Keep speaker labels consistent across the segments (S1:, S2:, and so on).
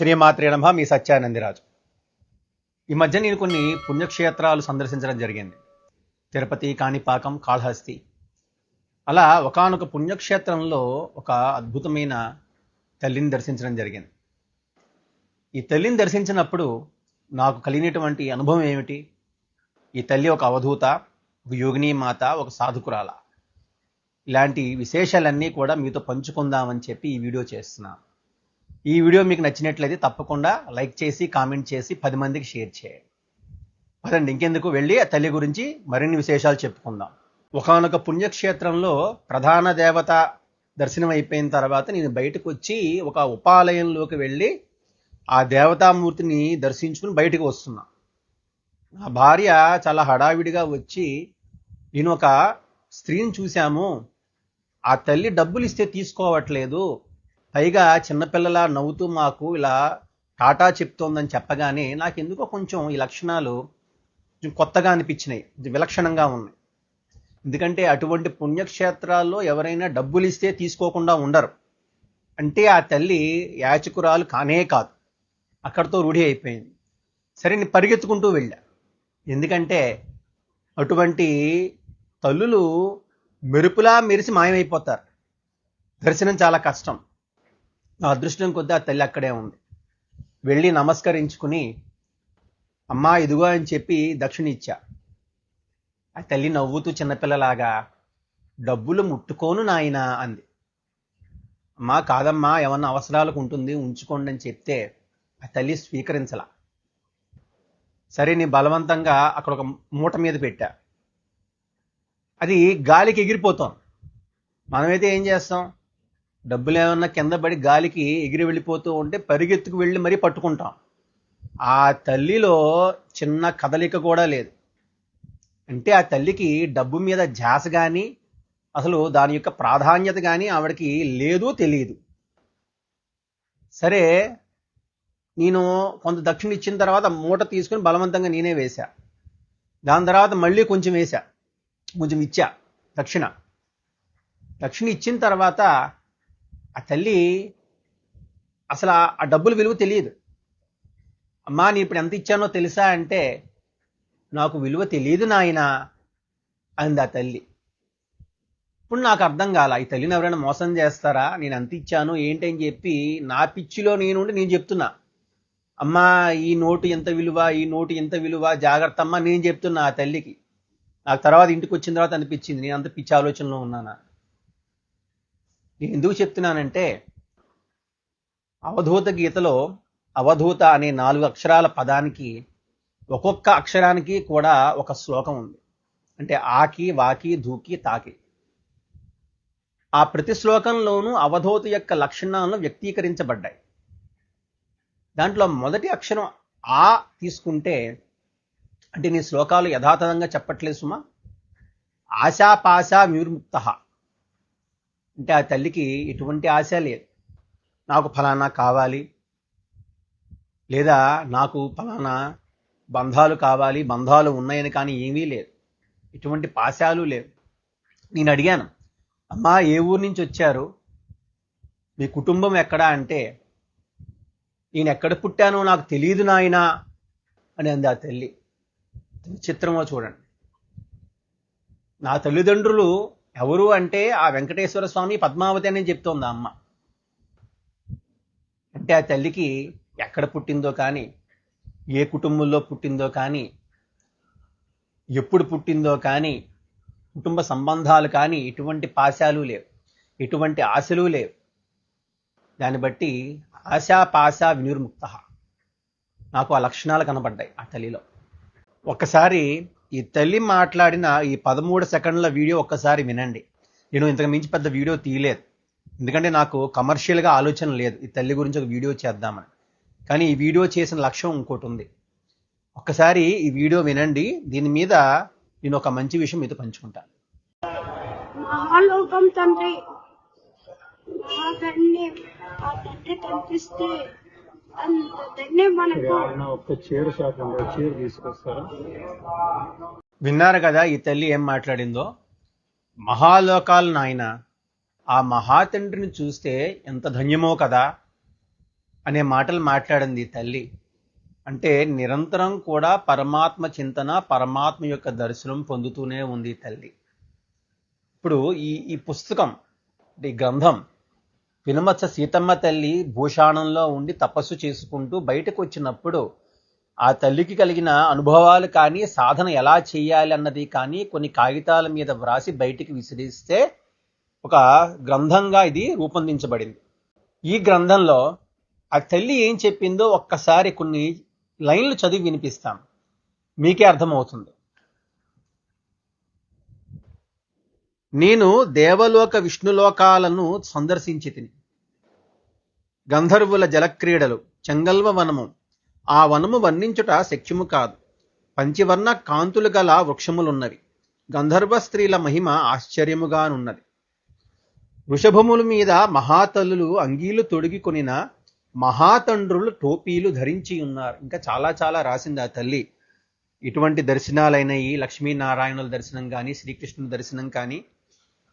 S1: శ్రీమాత్రే నమ మీ సత్యానందిరాజు. ఈ మధ్య నేను కొన్ని పుణ్యక్షేత్రాలు సందర్శించడం జరిగింది. తిరుపతి కాణిపాకం కాళహస్తి. అలా ఒకానొక పుణ్యక్షేత్రంలో ఒక అద్భుతమైన తల్లిని దర్శించడం జరిగింది. ఈ తల్లిని దర్శించినప్పుడు నాకు కలిగినటువంటి అనుభవం ఏమిటి? ఈ తల్లి ఒక అవధూత ఒక యోగిని మాత ఒక సాధుకురాల. ఇలాంటి విశేషాలన్నీ కూడా మీతో పంచుకుందామని చెప్పి ఈ వీడియో చేస్తున్నాను. ఈ వీడియో మీకు నచ్చినట్లయితే తప్పకుండా లైక్ చేసి కామెంట్ చేసి పది మందికి షేర్ చేయండి. పదండి ఇంకెందుకు వెళ్ళి ఆ తల్లి గురించి మరిన్ని విశేషాలు చెప్పుకుందాం. ఒకనొక పుణ్యక్షేత్రంలో ప్రధాన దేవత దర్శనం అయిపోయిన తర్వాత నేను బయటకు వచ్చి ఒక ఉపాలయంలోకి వెళ్ళి ఆ దేవతామూర్తిని దర్శించుకుని బయటకు వస్తున్నా. నా భార్య చాలా హడావిడిగా వచ్చి నేను ఒక స్త్రీని చూశాము. ఆ తల్లి డబ్బులు ఇస్తే తీసుకోవట్లేదు. పైగా చిన్నపిల్లలా నవ్వుతూ మాకు ఇలా టాటా చెప్తోందని చెప్పగానే నాకు ఎందుకో కొంచెం ఈ లక్షణాలు కొంచెం కొత్తగా అనిపించినాయి. విలక్షణంగా ఉన్నాయి. ఎందుకంటే అటువంటి పుణ్యక్షేత్రాల్లో ఎవరైనా డబ్బులు ఇస్తే తీసుకోకుండా ఉండరు. అంటే ఆ తల్లి యాచకురాలు కానే కాదు. అక్కడితో రూఢి అయిపోయింది. సరే నేను పరిగెత్తుకుంటూ వెళ్ళా. ఎందుకంటే అటువంటి తల్లులు మెరుపులా మెరిసి మాయమైపోతారు. దర్శనం చాలా కష్టం. నా అదృష్టం కొద్దీ ఆ తల్లి అక్కడే ఉంది. వెళ్ళి నమస్కరించుకుని అమ్మా ఇదిగో అని చెప్పి దక్షిణ ఇచ్చా ఆ తల్లి నవ్వుతూ చిన్నపిల్లలాగా డబ్బులు ముట్టుకోను నాయనా అంది. అమ్మా కాదమ్మా ఏమన్నా అవసరాలకు ఉంటుంది ఉంచుకోండి అని చెప్తే ఆ తల్లి స్వీకరించలా. సరే నీ బలవంతంగా అక్కడ ఒక మూట మీద పెట్టా. అది గాలికి ఎగిరిపోతాం మనమైతే ఏం చేస్తాం? డబ్బులు ఏమన్నా కింద పడి గాలికి ఎగిరి వెళ్ళిపోతూ ఉంటే పరిగెత్తుకు వెళ్ళి మరీ పట్టుకుంటాం. ఆ తల్లిలో చిన్న కదలిక కూడా లేదు. అంటే ఆ తల్లికి డబ్బు మీద ధ్యాస కానీ అసలు దాని యొక్క ప్రాధాన్యత కానీ ఆవిడకి లేదు తెలియదు సరే నేను కొంత దక్షిణ ఇచ్చిన తర్వాత మూట తీసుకుని బలవంతంగా నేనే వేశా. దాని తర్వాత మళ్ళీ కొంచెం వేశా. కొంచెం ఇచ్చా. దక్షిణ. దక్షిణ ఇచ్చిన తర్వాత ఆ తల్లి అసలు ఆ- డబ్బుల విలువ తెలియదు. అమ్మా నీ ఇప్పుడు ఎంత ఇచ్చానో తెలుసా అంటే నాకు విలువ తెలియదు నాయన అంది ఆ తల్లి. ఇప్పుడు నాకు అర్థం కాల ఈ తల్లిని ఎవరైనా మోసం చేస్తారా? నేను ఎంత ఇచ్చాను ఏంటని చెప్పి నా పిచ్చిలో నేనుండి నేను చెప్తున్నా. అమ్మా ఈ నోటు ఎంత విలువ ఈ నోటు ఎంత విలువ జాగ్రత్త అమ్మా నేను చెప్తున్నా ఆ తల్లికి. నాకు తర్వాత ఇంటికి వచ్చిన తర్వాత అనిపించింది నేను అంత పిచ్చి ఆలోచనలో ఉన్నానా? నేను ఎందుకు చెప్తున్నానంటే అవధూత గీతలో అవధూత అనే నాలుగు అక్షరాల పదానికి ఒక్కొక్క అక్షరానికి కూడా ఒక శ్లోకం ఉంది. అంటే ఆకి వాకి ధూకి తాకి. ఆ ప్రతి శ్లోకంలోనూ అవధూత యొక్క లక్షణాలను వ్యక్తీకరించబడ్డాయి. దాంట్లో మొదటి అక్షరం ఆ తీసుకుంటే అంటే నీ శ్లోకాలు యథాతథంగా చెప్పట్లేదు సుమా. ఆశాపాశా విముక్త. అంటే ఆ తల్లికి ఎటువంటి ఆశ లేదు. నాకు ఫలానా కావాలి. లేదా నాకు ఫలానా బంధాలు కావాలి బంధాలు ఉన్నాయని కానీ ఏమీ లేదు. ఎటువంటి పాశాలు లేవు. నేను అడిగాను అమ్మా ఏ ఊరు నుంచి వచ్చారు? మీ కుటుంబం ఎక్కడా? అంటే నేను ఎక్కడ పుట్టానో నాకు తెలియదు నాయనా అని అంది ఆ తల్లి. చిత్రమో చూడండి. నా తల్లిదండ్రులు ఎవరు అంటే ఆ వెంకటేశ్వర స్వామి పద్మావతి అని చెప్తోంది అమ్మ. అంటే ఆ తల్లికి ఎక్కడ పుట్టిందో కానీ ఏ కుటుంబంలో పుట్టిందో కానీ ఎప్పుడు పుట్టిందో కానీ కుటుంబ సంబంధాలు కానీ ఎటువంటి పాశాలు లేవు. ఎటువంటి ఆశలు లేవు. దాన్ని బట్టి ఆశా పాశ వినిర్ముక్త. నాకు ఆ లక్షణాలు కనబడ్డాయి ఆ తల్లిలో. ఒక్కసారి ఈ తల్లి మాట్లాడిన ఈ పదమూడు సెకండ్ల వీడియో ఒక్కసారి వినండి. నేను ఇంతకు మించి పెద్ద వీడియో తీయలేదు. ఎందుకంటే నాకు కమర్షియల్గా ఆలోచన లేదు. ఈ తల్లి గురించి ఒక వీడియో చేద్దామని. కానీ ఈ వీడియో చేసిన లక్ష్యం ఇంకోటి ఉంది. ఒక్కసారి ఈ వీడియో వినండి. దీని మీద నేను ఒక మంచి విషయం మీతో పంచుకుంటాను.
S2: మహాలోకం తండ్రి తండ్రి కనిపిస్తే
S3: చీర షాప్ చీర తీసుకొస్తారా?
S1: విన్నారు కదా ఈ తల్లి ఏం మాట్లాడిందో? మహాలోకాలు నాయన ఆ మహాతండ్రిని చూస్తే ఎంత ధన్యమో కదా అనే మాటలు మాట్లాడింది ఈ తల్లి. అంటే నిరంతరం కూడా పరమాత్మ చింతన పరమాత్మ యొక్క దర్శనం పొందుతూనే ఉంది తల్లి. ఇప్పుడు ఈ ఈ పుస్తకం ఈ గ్రంథం పినుమత్స సీతమ్మ తల్లి భూషాణంలో ఉండి తపస్సు చేసుకుంటూ బయటకు వచ్చినప్పుడు ఆ తల్లికి కలిగిన అనుభవాలు కానీ సాధన ఎలా చేయాలి అన్నది కానీ కొన్ని కాగితాల మీద వ్రాసి బయటికి విసిరిస్తే ఒక గ్రంథంగా ఇది రూపొందించబడింది. ఈ గ్రంథంలో ఆ తల్లి ఏం చెప్పిందో ఒక్కసారి కొన్ని లైన్లు చదివి వినిపిస్తాం మీకే అర్థమవుతుంది. నేను దేవలోక విష్ణులోకాలను సందర్శించి తిని గంధర్వుల జలక్రీడలు చెంగల్వ వనము ఆ వనము వర్ణించుట శక్యము కాదు. పంచివర్ణ కాంతులు గల వృక్షములున్నవి. గంధర్వ స్త్రీల మహిమ ఆశ్చర్యముగానున్నది. వృషభముల మీద మహాతల్లులు అంగీలు తొడిగికొనిన మహాతండ్రులు టోపీలు ధరించి ఉన్నారు. ఇంకా చాలా చాలా రాసింది ఆ తల్లి. ఇటువంటి దర్శనాలైనవి లక్ష్మీనారాయణుల దర్శనం కానీ శ్రీకృష్ణుల దర్శనం కానీ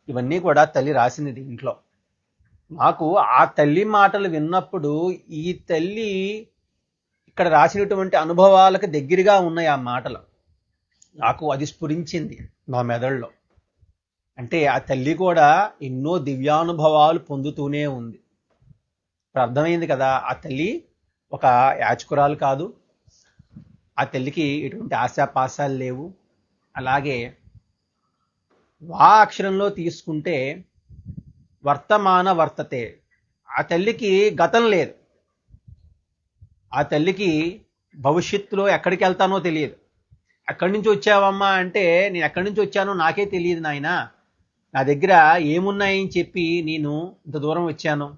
S1: ఇవన్నీ కూడా తల్లి రాసింది దీంట్లో నాకు ఆ తల్లి మాటలు విన్నప్పుడు ఈ తల్లి ఇక్కడ రాసినటువంటి అనుభవాలకు దగ్గరగా ఉన్నాయి ఆ మాటలు. నాకు అది స్ఫురించింది నా మెదడులో. అంటే ఆ తల్లి కూడా ఎన్నో దివ్యానుభవాలు పొందుతూనే ఉంది. ఇప్పుడు అర్థమైంది కదా ఆ తల్లి ఒక యాచకురాలు కాదు. ఆ తల్లికి ఎటువంటి ఆశాపాశాలు లేవు. అలాగే వా అక్షరంలో తీసుకుంటే వర్తమాన వర్తతే. ఆ తల్లికి గతం లేదు. ఆ తల్లికి భవిష్యత్తులో ఎక్కడికి వెళ్తానో తెలియదు. ఎక్కడి నుంచి వచ్చావమ్మా అంటే నేను ఎక్కడి నుంచి వచ్చానో నాకే తెలియదు నాయన. నా దగ్గర ఏమున్నాయని చెప్పి నేను ఇంత దూరం వచ్చాను.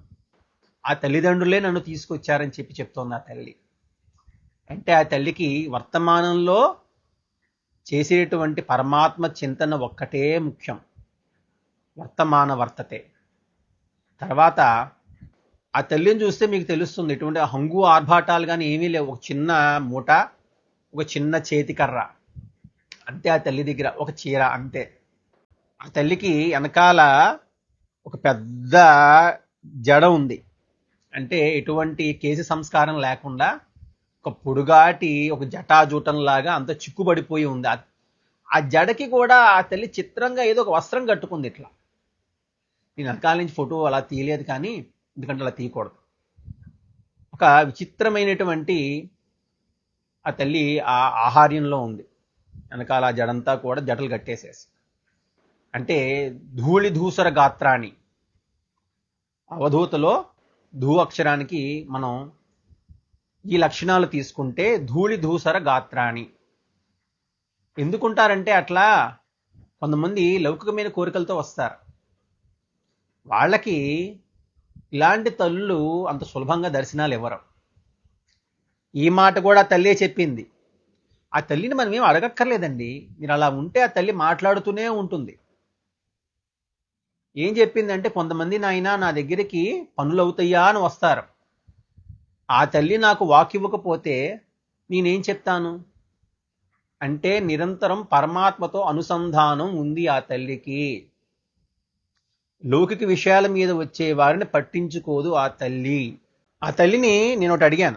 S1: ఆ తల్లిదండ్రులే నన్ను తీసుకొచ్చారని చెప్పి చెప్తోంది ఆ తల్లి. అంటే ఆ తల్లికి వర్తమానంలో చేసేటువంటి పరమాత్మ చింతన ఒక్కటే ముఖ్యం. వర్తమాన వర్తతే. తర్వాత ఆ తల్లిని చూస్తే మీకు తెలుస్తుంది ఎటువంటి హంగు ఆర్భాటాలు కానీ ఏమీ లేవు. ఒక చిన్న మూట ఒక చిన్న చేతికర్ర అంతే ఆ తల్లి దగ్గర ఒక చీర అంతే. ఆ తల్లికి వెనకాల ఒక పెద్ద జడ ఉంది. అంటే ఎటువంటి కేసు సంస్కారం లేకుండా ఒక పొడుగాటి ఒక జటాజూటంలాగా అంత చిక్కుబడిపోయి ఉంది. ఆ జడకి కూడా ఆ తల్లి చిత్రంగా ఏదో ఒక వస్త్రం కట్టుకుంది ఇట్లా. నేను వెనకాల నుంచి ఫోటో అలా తీయలేదు కానీ ఎందుకంటే అలా తీయకూడదు. ఒక విచిత్రమైనటువంటి ఆ తల్లి ఆ ఆహార్యంలో ఉంది. వెనకాల ఆ జడంతా కూడా జటలు కట్టేసేసి. అంటే ధూళి ధూసర గాత్రాన్ని. అవధూతలో ధూ అక్షరానికి మనం ఈ లక్షణాలు తీసుకుంటే ధూళి ధూసర గాత్రాన్ని ఎందుకుంటారంటే అట్లా కొంతమంది లౌకికమైన కోరికలతో వస్తారు. వాళ్ళకి ఇలాంటి తల్లులు అంత సులభంగా దర్శనాలు ఇవ్వరు. ఈ మాట కూడా తల్లే చెప్పింది. ఆ తల్లిని మనం ఏం అడగక్కర్లేదండి. మీరు అలా ఉంటే ఆ తల్లి మాట్లాడుతూనే ఉంటుంది. ఏం చెప్పిందంటే కొంతమంది నాయన నా దగ్గరికి పనులు అవుతాయా అని వస్తారు. ఆ తల్లి నాకు వాక్ ఇవ్వకపోతే నేనేం చెప్తాను? అంటే నిరంతరం పరమాత్మతో అనుసంధానం ఉంది ఆ తల్లికి. లౌకిక విషయాల మీద వచ్చే వారిని పట్టించుకోదు ఆ తల్లి. ఆ తల్లిని నేను ఒకటి అడిగాను.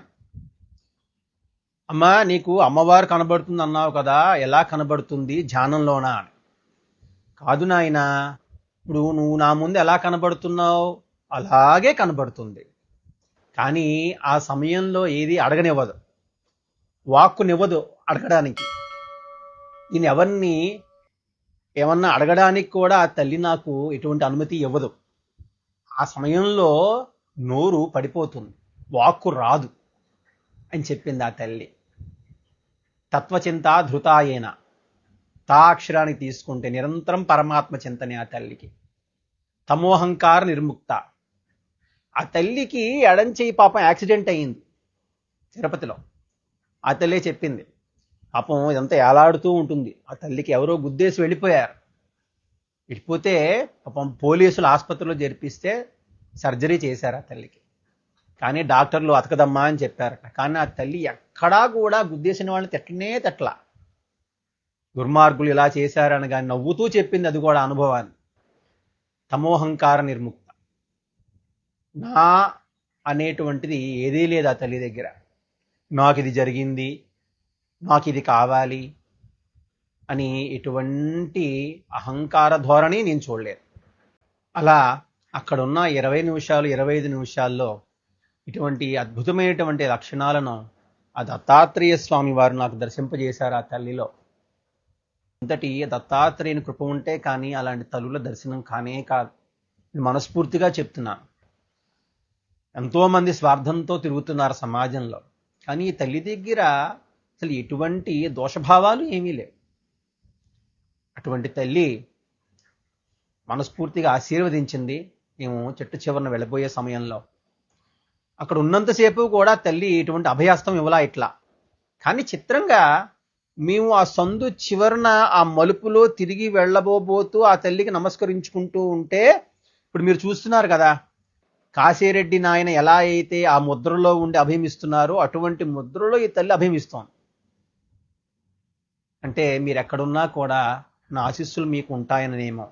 S1: అమ్మా నీకు అమ్మవారు కనబడుతుంది అన్నావు కదా ఎలా కనబడుతుంది ధ్యానంలోనా? అని. కాదు నాయనా ఇప్పుడు నువ్వు నా ముందు ఎలా కనబడుతున్నావు? అలాగే కనబడుతుంది. కానీ ఆ సమయంలో ఏది అడగనివ్వదు. వాక్కునివ్వదు అడగడానికి. నేను ఎవరిని ఏమన్నా అడగడానికి కూడా ఆ తల్లి నాకు ఎటువంటి అనుమతి ఇవ్వదు. ఆ సమయంలో నోరు పడిపోతుంది. వాక్కు రాదు అని చెప్పింది ఆ తల్లి. తత్వచింత ధృతాయేన తా అక్షరానికి తీసుకుంటే నిరంతరం పరమాత్మ చింతనే ఆ తల్లికి. తమోహంకార నిర్ముక్త. తల్లికి ఎడంచేయి పాపం యాక్సిడెంట్ అయ్యింది తిరుపతిలో. ఆ తల్లే చెప్పింది పాపం ఇదంతా ఏలాడుతూ ఉంటుంది. ఆ తల్లికి ఎవరో గుద్దేసి వెళ్ళిపోయారు. వెళ్ళిపోతే పాపం పోలీసులు ఆసుపత్రిలో జరిపిస్తే సర్జరీ చేశారు ఆ తల్లికి. కానీ డాక్టర్లు అతకదమ్మా అని చెప్పారట. కానీ ఆ తల్లి ఎక్కడా కూడా గుద్దేసిన వాళ్ళని తిట్టనే తిట్టలా. దుర్మార్గులు ఇలా చేశారని కానీ నవ్వుతూ చెప్పింది అది కూడా అనుభవాన్ని. తమోహంకార నిర్ముక్తి. నా అనేటువంటిది ఏదీ లేదు ఆ తల్లి దగ్గర. నాకు ఇది జరిగింది నాకు ఇది కావాలి అని ఎటువంటి అహంకార ధోరణి నేను చూడలేదు. అలా అక్కడున్న ఇరవై నిమిషాలు ఇరవై ఐదు నిమిషాల్లో ఇటువంటి అద్భుతమైనటువంటి లక్షణాలను ఆ దత్తాత్రేయ స్వామి వారు నాకు దర్శింపజేశారు ఆ తల్లిలో. అంతటి దత్తాత్రేయుని కృప ఉంటే కానీ అలాంటి తల్లుల దర్శనం కానే కాదు. మనస్ఫూర్తిగా చెప్తున్నాను. ఎంతోమంది స్వార్థంతో తిరుగుతున్నారు సమాజంలో. కానీ ఈ తల్లి దగ్గర అసలు ఎటువంటి దోషభావాలు ఏమీ లేవు. అటువంటి తల్లి మనస్ఫూర్తిగా ఆశీర్వదించింది. మేము చెట్టు చివరన వెళ్ళబోయే సమయంలో. అక్కడ ఉన్నంతసేపు కూడా తల్లి ఎటువంటి అభయాస్తం ఇవ్వలా ఇట్లా. కానీ చిత్రంగా మేము ఆ సందు చివరన ఆ మలుపులో తిరిగి వెళ్ళబోబోతూ ఆ తల్లికి నమస్కరించుకుంటూ ఉంటే ఇప్పుడు మీరు చూస్తున్నారు కదా కాశీరెడ్డి నాయన ఎలా అయితే ఆ ముద్రలో ఉండి అభిమిస్తున్నారో అటువంటి ముద్రలో ఈ తల్లి అభిమిస్తోంది. అంటే మీరు ఎక్కడున్నా కూడా నా ఆశీస్సులు మీకు ఉంటాయననేమో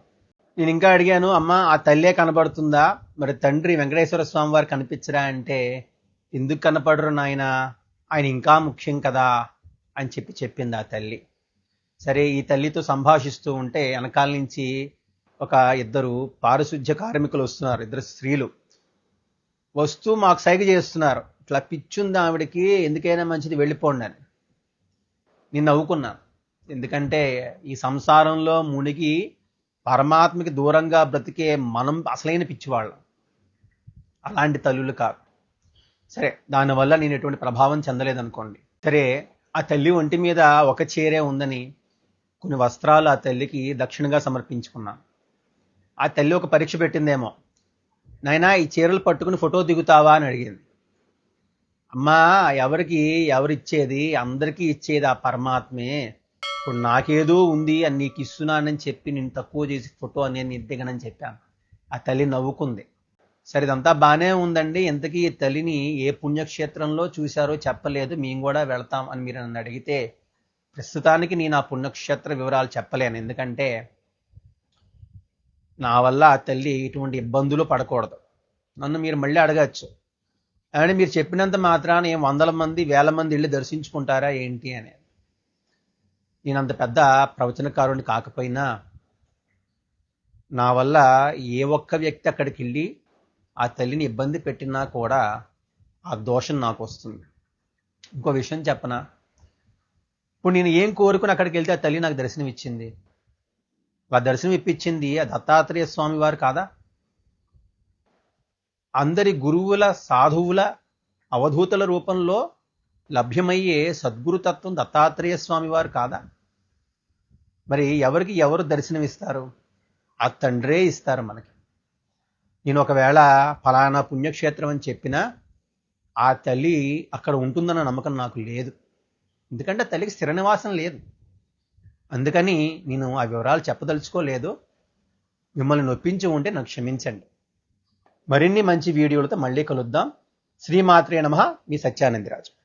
S1: నేను ఇంకా అడిగాను అమ్మ ఆ తల్లే కనబడుతుందా? మరి తండ్రి వెంకటేశ్వర స్వామి వారు కనిపించరా అంటే ఎందుకు కనపడరు నాయన? ఆయన ఇంకా ముఖ్యం కదా అని చెప్పి చెప్పింది ఆ తల్లి. సరే ఈ తల్లితో సంభాషిస్తూ ఉంటే వెనకాల నుంచి ఒక ఇద్దరు పారిశుధ్య కార్మికులు వస్తున్నారు ఇద్దరు స్త్రీలు. వస్తూ మాకు సైగ చేస్తున్నారు. ఇట్లా పిచ్చుంది ఆవిడకి ఎందుకైనా మంచిది వెళ్ళిపోండి అని. నేను నవ్వుకున్నాను ఎందుకంటే ఈ సంసారంలో మునిగి పరమాత్మకి దూరంగా బ్రతికే మనం అసలైన పిచ్చివాళ్ళం. అలాంటి తల్లులు కాదు. సరే దానివల్ల నేను ఎటువంటి ప్రభావం చెందలేదనుకోండి. సరే ఆ తల్లి ఒంటి మీద ఒక చీరే ఉందని కొన్ని వస్త్రాలు ఆ తల్లికి దక్షిణగా సమర్పించుకున్నాను ఆ తల్లి ఒక పరీక్ష పెట్టిందేమో. నాయనా ఈ చీరలు పట్టుకుని ఫోటో దిగుతావా అని అడిగింది. అమ్మా ఎవరికి ఎవరిచ్చేది? అందరికీ ఇచ్చేది ఆ పరమాత్మే. ఇప్పుడు నాకేదో ఉంది అని నీకు ఇస్తున్నానని చెప్పి నేను తక్కువ చేసి ఫోటో అని నేను దిగనని చెప్పాను. ఆ తల్లి నవ్వుకుంది. సరే ఇదంతా బాగానే ఉందండి. ఇంతకీ ఈ తల్లిని ఏ పుణ్యక్షేత్రంలో చూశారో చెప్పలేదు. మేము కూడా వెళ్తాం అని మీరు నన్ను అడిగితే ప్రస్తుతానికి నేను ఆ పుణ్యక్షేత్ర వివరాలు చెప్పలేను. ఎందుకంటే నా వల్ల ఆ తల్లి ఇటువంటి ఇబ్బందులు పడకూడదు. నన్ను మీరు మళ్ళీ అడగచ్చు. అంటే మీరు చెప్పినంత మాత్రాన ఏం వందల మంది వేల మంది వెళ్ళి దర్శించుకుంటారా ఏంటి అనేది. నేను అంత పెద్ద ప్రవచనకారుని కాకపోయినా నా వల్ల ఏ ఒక్క వ్యక్తి అక్కడికి వెళ్ళి ఆ తల్లిని ఇబ్బంది పెట్టినా కూడా ఆ దోషం నాకు వస్తుంది. ఇంకో విషయం చెప్పనా. ఇప్పుడు నేను ఏం కోరుకుని అక్కడికి వెళ్తే ఆ తల్లి నాకు దర్శనం ఇచ్చింది ఆ దర్శనం ఇప్పించింది ఆ దత్తాత్రేయ స్వామి వారు కాదా? అందరి గురువుల సాధువుల అవధూతల రూపంలో లభ్యమయ్యే సద్గురుతత్వం దత్తాత్రేయ స్వామి వారు కాదా? మరి ఎవరికి ఎవరు దర్శనం ఇస్తారు ఆ తండ్రే ఇస్తారు మనకి. నేను ఒకవేళ ఫలానా పుణ్యక్షేత్రం అని చెప్పినా ఆ తల్లి అక్కడ ఉంటుందన్న నమ్మకం నాకు లేదు. ఎందుకంటే తల్లికి స్థిర నివాసం లేదు. అందుకని నేను ఆ వివరాలు చెప్పదలుచుకోలేదు. మిమ్మల్ని నొప్పించి ఉంటే నాకు క్షమించండి. మరిన్ని మంచి వీడియోలతో మళ్ళీ కలుద్దాం. శ్రీమాత్రే నమ. మీ సత్యానందిరాజు.